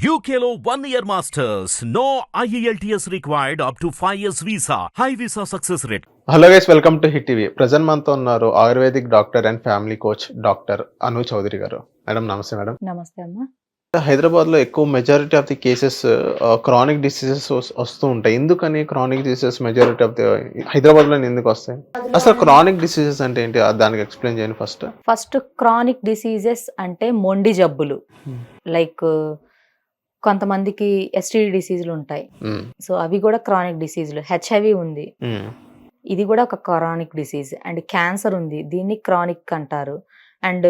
One year masters. No E IELTS required up to 5 years visa. High visa success rate. Hello guys welcome to hit TV present మనతో ఉన్నారు Ayurvedic doctor and family coach doctor Anu Chowdary garu. Madam నమస్తే madam నమస్తే అమ్మా. హైదరాబాద్లో ఎక్కువ majority of the cases chronic diseases వస్తూ ఉంటాయి. ఎందుకని chronic diseases majority of the హైదరాబాద్లో ఎందుకు వస్తాయి? అసలు క్రానిక్ డిసీజెస్ అంటే ఏంటి? దానికి ఎక్స్ప్లెయిన్ చేయండి ఫస్ట్ ఫస్ట్ క్రానిక్ డిసీజెస్ అంటే మొండి జబ్బులు. Hmm. లైక్ కొంతమందికి ఎస్టీడీ డిసీజులు ఉంటాయి. సో అవి కూడా క్రానిక్ డిసీజులు హెచ్ఐవి ఉంది. ఇది కూడా ఒక క్రానిక్ డిసీజ్ అండ్ క్యాన్సర్ ఉంది. దీన్ని క్రానిక్ అంటారు. అండ్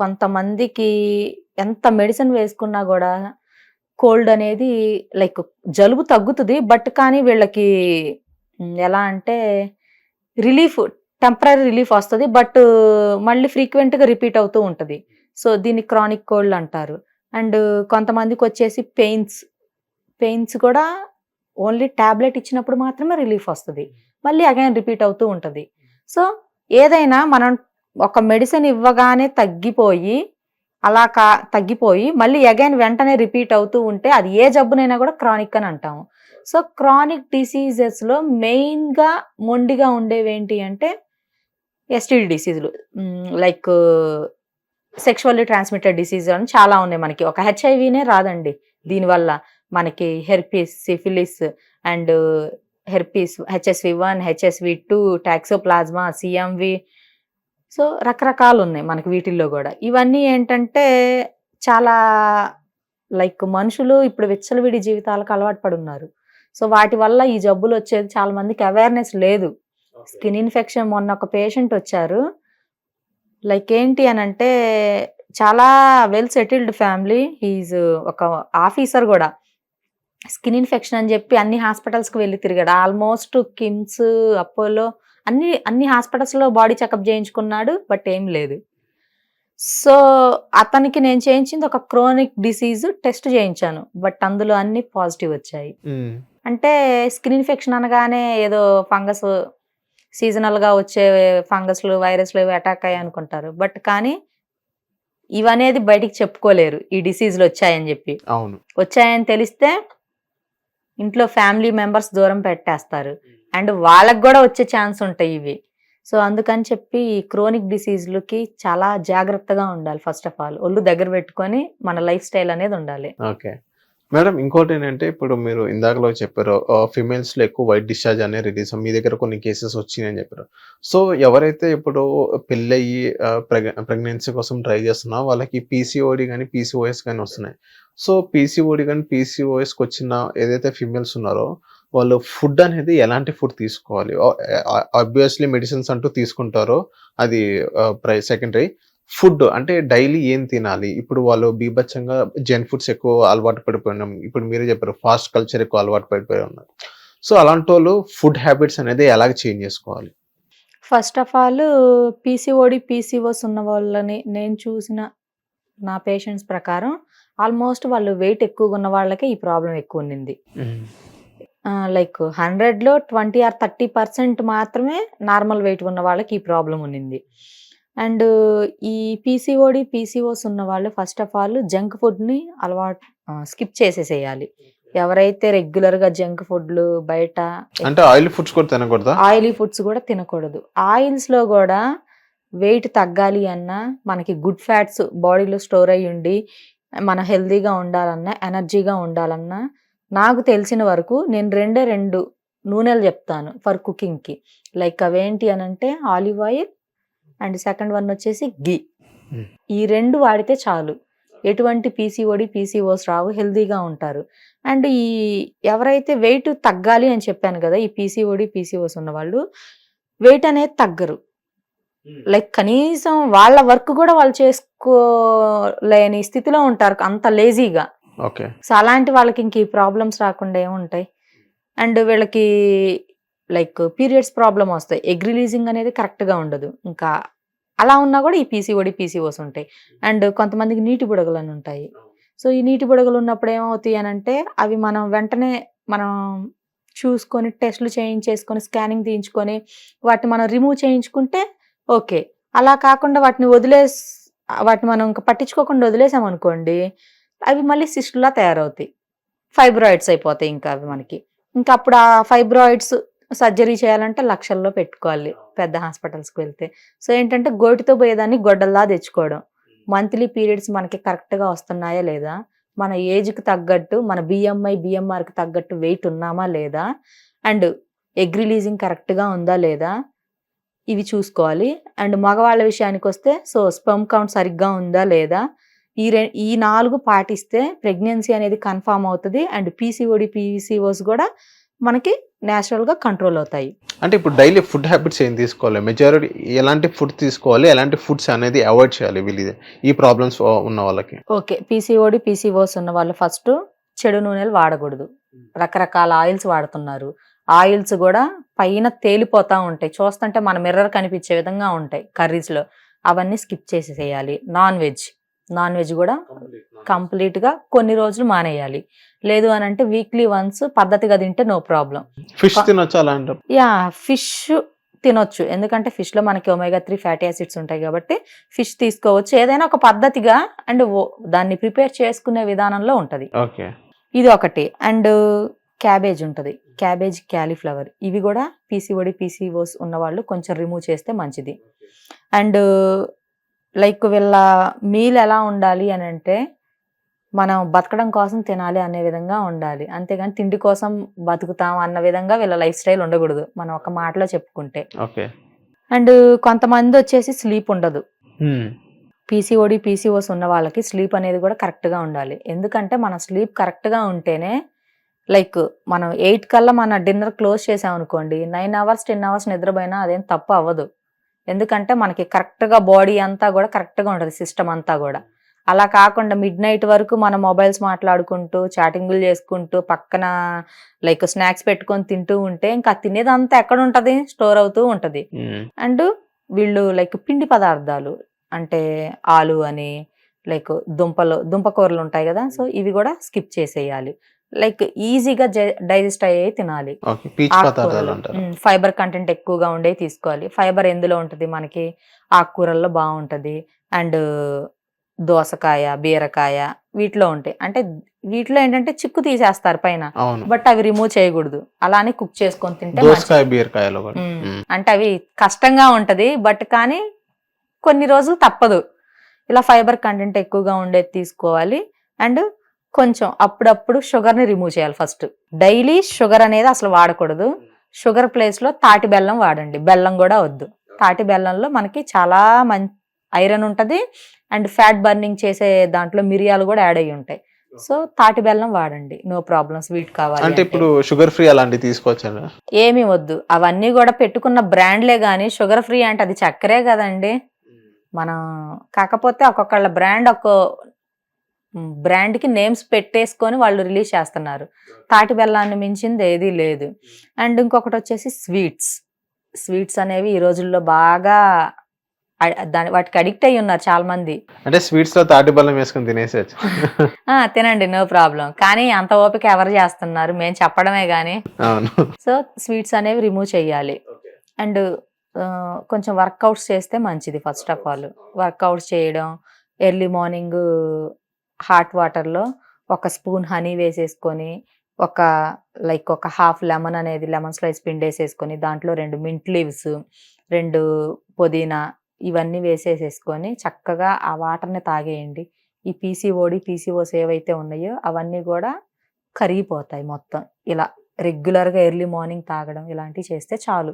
కొంతమందికి ఎంత మెడిసిన్ వేసుకున్నా కూడా కోల్డ్ అనేది లైక్ జలుబు తగ్గుతుంది. బట్ కానీ వీళ్ళకి ఎలా అంటే రిలీఫ్ టెంపరీ రిలీఫ్ వస్తుంది. బట్ మళ్ళీ ఫ్రీక్వెంట్గా రిపీట్ అవుతూ ఉంటుంది. సో దీన్ని క్రానిక్ కోల్డ్ అంటారు. అండ్ కొంతమందికి వచ్చేసి పెయిన్స్ పెయిన్స్ కూడా ఓన్లీ ట్యాబ్లెట్ ఇచ్చినప్పుడు మాత్రమే రిలీఫ్ వస్తుంది. మళ్ళీ అగైన్ రిపీట్ అవుతూ ఉంటుంది. సో ఏదైనా మనం ఒక మెడిసిన్ ఇవ్వగానే తగ్గిపోయి అలా కా తగ్గిపోయి మళ్ళీ అగైన్ వెంటనే రిపీట్ అవుతూ ఉంటే అది ఏ జబ్బునైనా కూడా క్రానిక్ అని అంటాము. సో క్రానిక్ డిసీజెస్లో మెయిన్గా మొండిగా ఉండేవి ఏంటి అంటే ఎస్టీడీ డిసీజులు. లైక్ సెక్షువల్లీ ట్రాన్స్మిటెడ్ డిసీజ్ అని చాలా ఉన్నాయి మనకి. ఒక హెచ్ఐవినే రాదండి. దీనివల్ల మనకి herpes syphilis and herpes HSV one HSV two toxoplasma CMV so రకరకాలు ఉన్నాయి మనకి వీటిల్లో కూడా. ఇవన్నీ ఏంటంటే చాలా లైక్ మనుషులు ఇప్పుడు విచ్చలవిడి జీవితాలకు అలవాటు పడి ఉన్నారు. సో వాటి వల్ల ఈ జబ్బులు వచ్చేది చాలా మందికి అవేర్నెస్ లేదు స్కిన్ ఇన్ఫెక్షన్ మొన్న ఒక పేషెంట్ వచ్చారు. లైక్ ఏంటి అని అంటే చాలా వెల్ సెటిల్డ్ ఫ్యామిలీ హీజ్ ఒక ఆఫీసర్ కూడా. స్కిన్ ఇన్ఫెక్షన్ అని చెప్పి అన్ని హాస్పిటల్స్కి వెళ్ళి తిరిగాడు. ఆల్మోస్ట్ కిమ్స్ అపోలో అన్ని అన్ని హాస్పిటల్స్లో బాడీ చెకప్ చేయించుకున్నాడు బట్ ఏం లేదు. సో అతనికి నేను చేయించింది ఒక క్రోనిక్ డిసీజ్ టెస్ట్ చేయించాను బట్ అందులో అన్ని పాజిటివ్ వచ్చాయి. అంటే స్కిన్ ఇన్ఫెక్షన్ అనగానే ఏదో ఫంగస్ సీజనల్గా వచ్చే ఫంగస్లు వైరస్లు ఇవి అటాక్ అయ్యాయి అనుకుంటారు. బట్ కానీ ఇవనేది బయటికి చెప్పుకోలేరు. ఈ డిసీజ్లు వచ్చాయని చెప్పి. అవును. వచ్చాయని తెలిస్తే ఇంట్లో ఫ్యామిలీ మెంబర్స్ దూరం పెట్టేస్తారు. అండ్ వాళ్ళకి కూడా వచ్చే ఛాన్స్ ఉంటాయి ఇవి. సో అందుకని చెప్పి ఈ క్రోనిక్ డిసీజ్లకి చాలా జాగ్రత్తగా ఉండాలి ఫస్ట్ ఆఫ్ ఆల్. ఒళ్ళు దగ్గర పెట్టుకొని మన లైఫ్ స్టైల్ అనేది ఉండాలి. ఓకే. మేడం ఇంకోటి ఏంటంటే ఇప్పుడు మీరు ఇందాకలో చెప్పారు ఫిమేల్స్లో ఎక్కువ వైట్ డిశ్చార్జ్ అనే రిలీజ్ మీ దగ్గర కొన్ని కేసెస్ వచ్చినాయని చెప్పారు. సో ఎవరైతే ఇప్పుడు పెళ్ళయి ప్రెగ్నెన్సీ కోసం ట్రై చేస్తున్నా వాళ్ళకి పీసీఓడి కానీ పీసీఓఎస్ కానీ వస్తున్నాయి. సో పీసీఓడి కానీ పీసీఓఎస్కి వచ్చిన ఏదైతే ఫిమేల్స్ ఉన్నారో వాళ్ళు ఫుడ్ అనేది ఎలాంటి ఫుడ్ తీసుకోవాలి? ఆబ్వియస్లీ మెడిసిన్స్ అంటూ తీసుకుంటారో అది ప్రై సెకండరీ ఫుడ్ అంటే డైలీ ఏం తినాలి? ఇప్పుడు వాళ్ళు బీభత్సంగా జంక్ ఫుడ్స్ ఎక్కువ అలవాటు పడిపోయినాం. ఇప్పుడు మీరే చెప్పారు ఫాస్ట్ కల్చర్ ఎక్కువ అలవాటు పడిపోయి ఉన్నారు. సో అలాంటి వాళ్ళు ఫుడ్ హ్యాబిట్స్ అనేది ఎలాగ చేంజ్ చేసుకోవాలి? First of all PCOD PCOS ఉన్న వాళ్ళని నేను చూసిన నా పేషెంట్స్ ప్రకారం ఆల్మోస్ట్ వాళ్ళు వెయిట్ ఎక్కువగా ఉన్న వాళ్ళకే ఈ ప్రాబ్లం ఎక్కువ ఉన్నింది లైక్ హండ్రెడ్లో ట్వంటీ ఆర్ థర్టీ పర్సెంట్ మాత్రమే నార్మల్ వెయిట్ ఉన్న వాళ్ళకి ఈ ప్రాబ్లం ఉన్నింది అండ్ ఈ పీసీఓడి పీసీఓస్ ఉన్న వాళ్ళు ఫస్ట్ ఆఫ్ ఆల్ జంక్ ఫుడ్ని అలవాటు స్కిప్ చేసేసేయాలి. ఎవరైతే రెగ్యులర్గా జంక్ ఫుడ్లు బయట అంటే ఆయిల్ ఫుడ్స్ కూడా తినకూడదా? ఆయిలీ ఫుడ్స్ కూడా తినకూడదు. ఆయిల్స్లో కూడా వెయిట్ తగ్గాలి అన్నా మనకి గుడ్ ఫ్యాట్స్ బాడీలో స్టోర్ అయ్యి ఉండి మన హెల్తీగా ఉండాలన్నా ఎనర్జీగా ఉండాలన్నా నాకు తెలిసిన వరకు నేను రెండే రెండు నూనెలు చెప్తాను ఫర్ కుకింగ్కి లైక్ అవేంటి అని అంటే olive oil and second one వచ్చేసి గీ. ఈ రెండు వాడితే చాలు. ఎటువంటి పీసీఓడి పీసీఓస్ రావు హెల్తీగా ఉంటారు. అండ్ ఈ ఎవరైతే వెయిట్ తగ్గాలి అని చెప్పాను కదా ఈ పీసీఓడి పీసీఓస్ ఉన్న వాళ్ళు వెయిట్ అనేది తగ్గరు. లైక్ కనీసం వాళ్ళ వర్క్ కూడా వాళ్ళు చేసుకోలేని స్థితిలో ఉంటారు అంత లేజీగా. సో అలాంటి వాళ్ళకి ఇంక ఈ ప్రాబ్లమ్స్ రాకుండా ఏముంటాయి? అండ్ వీళ్ళకి లైక్ పీరియడ్స్ ప్రాబ్లం వస్తాయి. ఎగ్ రిలీజింగ్ అనేది కరెక్ట్గా ఉండదు. ఇంకా అలా ఉన్నా కూడా ఈ పీసీఓడి పీసీఓస్ ఉంటాయి. అండ్ కొంతమందికి నీటి బుడగలు అని ఉంటాయి. సో ఈ నీటి బుడగలు ఉన్నప్పుడు ఏమవుతాయి అని అంటే అవి మనం వెంటనే మనం చూసుకొని టెస్ట్లు చేయించేసుకొని స్కానింగ్ తీయించుకొని వాటిని మనం రిమూవ్ చేయించుకుంటే ఓకే. అలా కాకుండా వాటిని వదిలేసి వాటిని మనం ఇంకా పట్టించుకోకుండా వదిలేసామనుకోండి అవి మళ్ళీ సిస్టులా తయారవుతాయి. ఫైబ్రాయిడ్స్ అయిపోతాయి ఇంకా అవి మనకి. ఇంకా అప్పుడు ఆ ఫైబ్రాయిడ్స్ సర్జరీ చేయాలంటే లక్షల్లో పెట్టుకోవాలి పెద్ద హాస్పిటల్స్కి వెళ్తే. సో ఏంటంటే గోటితో పోయేదాన్ని గొడ్డల్లా తెచ్చుకోవడం. మంత్లీ పీరియడ్స్ మనకి కరెక్ట్గా వస్తున్నాయా లేదా? మన ఏజ్కి తగ్గట్టు మన బిఎంఐ బిఎంఆర్కి తగ్గట్టు వెయిట్ ఉన్నామా లేదా? అండ్ ఎగ్ రిలీజింగ్ కరెక్ట్గా ఉందా లేదా? ఇవి చూసుకోవాలి. అండ్ మగవాళ్ళ విషయానికి వస్తే సో స్పమ్ కౌంట్ సరిగ్గా ఉందా లేదా? ఈ రె ఈ నాలుగు పాటిస్తే ప్రెగ్నెన్సీ అనేది కన్ఫామ్ అవుతుంది. అండ్ పీసీఓడి పీసీఓస్ కూడా మనకి న్యాచురల్గా కంట్రోల్ అవుతాయి. అంటే ఇప్పుడు డైలీ ఫుడ్ హ్యాబిట్స్ ఏం తీసుకోవాలి? మెజారిటీ ఎలాంటి ఫుడ్ తీసుకోవాలి? ఎలాంటి ఫుడ్స్ అనేది అవాయిడ్ చేయాలి వీళ్ళు ఈ ప్రాబ్లమ్స్ ఉన్న వాళ్ళకి. ఓకే పీసీఓడి పీసీఓస్ ఉన్న వాళ్ళు ఫస్ట్ చెడు నూనెలు వాడకూడదు. రకరకాల ఆయిల్స్ వాడుతున్నారు. ఆయిల్స్ కూడా పైన తేలిపోతా ఉంటాయి. చూస్తుంటే మన మిర్రర్ కనిపించే విధంగా ఉంటాయి కర్రీస్లో. అవన్నీ skip చేసేసేయాలి. Non veg. Non veg కూడా కంప్లీట్గా కొన్ని రోజులు మానేయాలి. లేదు అని అంటే వీక్లీ వన్స్ పద్ధతిగా తింటే నో ప్రాబ్లం. ఫిష్ తినొచ్చు యా ఫిష్ తినొచ్చు. ఎందుకంటే ఫిష్లో మనకి ఒమేగా త్రీ ఫ్యాటీ యాసిడ్స్ ఉంటాయి కాబట్టి ఫిష్ తీసుకోవచ్చు. ఏదైనా ఒక పద్ధతిగా అండ్ దాన్ని ప్రిపేర్ చేసుకునే విధానంలో ఉంటది. ఓకే. ఇది ఒకటి. అండ్ క్యాబేజ్ ఉంటుంది. క్యాబేజ్ క్యాలీఫ్లవర్ ఇవి కూడా పీసీఓడి పీసీఓస్ ఉన్న వాళ్ళు కొంచెం రిమూవ్ చేస్తే మంచిది. అండ్ లైక్ వీళ్ళ మీల్ ఎలా ఉండాలి అని అంటే మనం బతకడం కోసం తినాలి అనే విధంగా ఉండాలి. అంతేగాని తిండి కోసం బతుకుతాం అన్న విధంగా వీళ్ళ లైఫ్ స్టైల్ ఉండకూడదు. మనం ఒక మాటలో చెప్పుకుంటే. అండ్ కొంతమంది వచ్చేసి స్లీప్ ఉండదు. పీసీఓడి పీసీఓస్ ఉన్న వాళ్ళకి స్లీప్ అనేది కూడా కరెక్ట్గా ఉండాలి. ఎందుకంటే మన స్లీప్ కరెక్ట్గా ఉంటేనే లైక్ మనం ఎయిట్ కల్లా మన డిన్నర్ క్లోజ్ చేసాం అనుకోండి నైన్ అవర్స్ టెన్ అవర్స్ నిద్రపోయినా అదేం తప్పు అవ్వదు. ఎందుకంటే మనకి కరెక్ట్గా బాడీ అంతా కూడా కరెక్ట్గా ఉంటుంది సిస్టమ్ అంతా కూడా. అలా కాకుండా మిడ్ నైట్ వరకు మన మొబైల్స్ మాట్లాడుకుంటూ చాటింగులు చేసుకుంటూ పక్కన లైక్ స్నాక్స్ పెట్టుకొని తింటూ ఉంటే ఇంకా తినేదంతా ఎక్కడ ఉంటుంది? స్టోర్ అవుతూ ఉంటుంది. అండ్ వీళ్ళు లైక్ పిండి పదార్థాలు అంటే ఆలు అని లైక్ దుంపలు దుంపకూరలు ఉంటాయి కదా సో ఇవి కూడా స్కిప్ చేసేయాలి. లైక్ ఈజీగా డైజెస్ట్ అయ్యే తినాలి. ఫైబర్ కంటెంట్ ఎక్కువగా ఉండే తీసుకోవాలి. ఫైబర్ ఎందులో ఉంటుంది? మనకి ఆకుకూరల్లో బాగుంటది. అండ్ దోసకాయ బీరకాయ వీటిలో ఉంటాయి. అంటే వీటిలో ఏంటంటే చిక్కు తీసేస్తారు పైన. బట్ అవి రిమూవ్ చేయకూడదు. అలానే కుక్ చేసుకొని తింటే బీరకాయలు. అంటే అవి కష్టంగా ఉంటది బట్ కానీ కొన్ని రోజులు తప్పదు. ఇలా ఫైబర్ కంటెంట్ ఎక్కువగా ఉండేది తీసుకోవాలి. అండ్ కొంచెం అప్పుడప్పుడు షుగర్ని రిమూవ్ చేయాలి ఫస్ట్ డైలీ షుగర్ అనేది అసలు వాడకూడదు. షుగర్ ప్లేస్లో తాటి బెల్లం వాడండి. బెల్లం కూడా వద్దు. తాటి బెల్లంలో మనకి చాలా మం ఐరన్ ఉంటది అండ్ ఫ్యాట్ బర్నింగ్ చేసే దాంట్లో మిరియాలు కూడా యాడ్ అయ్యి ఉంటాయి. సో తాటి బెల్లం వాడండి. నో ప్రాబ్లమ్ స్వీట్ కావాలి అంటే ఇప్పుడు షుగర్ ఫ్రీ అలాంటివి తీసుకోవచ్చా ఏమీ వద్దు. అవన్నీ కూడా పెట్టుకున్న బ్రాండ్లే గానీ షుగర్ ఫ్రీ అంటే అది చక్కరే కదండి. మనం కాకపోతే ఒక్కొక్కళ్ళ బ్రాండ్ ఒక బ్రాండ్కి నేమ్స్ పెట్టేసుకొని వాళ్ళు రిలీజ్ చేస్తున్నారు. తాటి బెల్లాన్ని మించింది ఏదీ లేదు. అండ్ ఇంకొకటి వచ్చేసి స్వీట్స్. స్వీట్స్ అనేవి ఈ రోజుల్లో బాగా దాని వాటికి అడిక్ట్ అయ్యి ఉన్నారు చాలా మంది అంటే స్వీట్స్లో తాటి బెల్లం వేసుకొని తినేసేయచ్చు. ఆ తినండి నో ప్రాబ్లం. కానీ అంత ఓపిక ఎవరు చేస్తున్నారు? మేము చెప్పడమే గానీ. సో స్వీట్స్ అనేవి రిమూవ్ చేయాలి. అండ్ కొంచెం వర్కౌట్స్ చేస్తే మంచిది ఫస్ట్ ఆఫ్ ఆల్. వర్కౌట్స్ చేయడం ఎర్లీ మార్నింగ్ హాట్ వాటర్లో ఒక స్పూన్ హనీ వేసేసుకొని ఒక లైక్ ఒక హాఫ్ లెమన్ అనేది లెమన్ స్లైస్ పిండేసేసుకొని దాంట్లో రెండు మింట్ లీవ్స్ రెండు పుదీనా ఇవన్నీ వేసేసేసుకొని చక్కగా ఆ వాటర్ని తాగేయండి. ఈ పీసీఓడి పీసీఓస్ ఏవైతే ఉన్నాయో అవన్నీ కూడా కరిగిపోతాయి మొత్తం. ఇలా రెగ్యులర్గా ఎర్లీ మార్నింగ్ తాగడం ఇలాంటివి చేస్తే చాలు.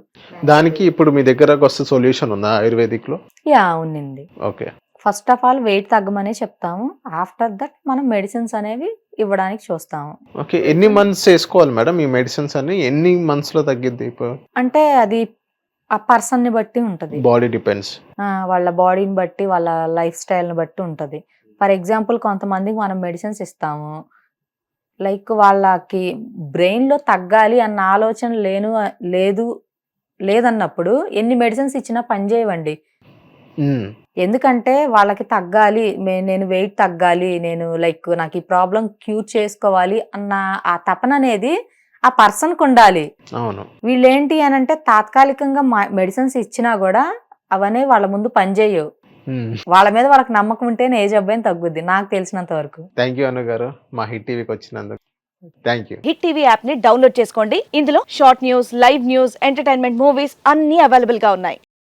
దానికి ఇప్పుడు మీ దగ్గరకు వస్తే సొల్యూషన్ ఉందా ఆయుర్వేదిక్లో యా ఉన్నింది. Okay. First of all weight తగ్గమనే చెప్తాము. ఆఫ్టర్ దట్ మనం మెడిసిన్స్ అనేవి ఇవ్వడానికి చూస్తాము. ఓకే ఎన్ని మంత్స్ వేసుకోవాలి మేడం ఈ మెడిసిన్స్ అన్ని? ఎన్ని మంత్స్లో తగ్గిద్ది అంటే అది ఆ పర్సన్ని బట్టి ఉంటది. Body depends. వాళ్ళ బాడీని బట్టి వాళ్ళ లైఫ్ స్టైల్ని బట్టి ఉంటుంది. ఫర్ ఎగ్జాంపుల్ కొంతమందికి మనం మెడిసిన్స్ ఇస్తాము. లైక్ వాళ్ళకి బ్రెయిన్లో తగ్గాలి అన్న ఆలోచన లేను లేదు లేదన్నప్పుడు ఎన్ని మెడిసిన్స్ ఇచ్చినా పని చేయవండి. ఎందుకంటే వాళ్ళకి తగ్గాలి నేను వెయిట్ తగ్గాలి నేను లైక్ నాకు ఈ ప్రాబ్లం క్యూర్ చేసుకోవాలి అన్న ఆ తపన అనేది ఆ పర్సన్కు ఉండాలి వీళ్ళేంటి అని అంటే తాత్కాలికంగా మెడిసిన్స్ ఇచ్చినా కూడా అవనే వాళ్ళ ముందు పనిచేయవు వాళ్ళ మీద వాళ్ళకి నమ్మకం ఉంటేనే ఏజ్ అబ్బాయిని తగ్గుద్ది నాకు తెలిసినంత వరకు. హిట్ టీవీ యాప్ని డౌన్లోడ్ చేసుకోండి. ఇందులో short news live news entertainment movies అన్ని అవైలబుల్గా ఉన్నాయి.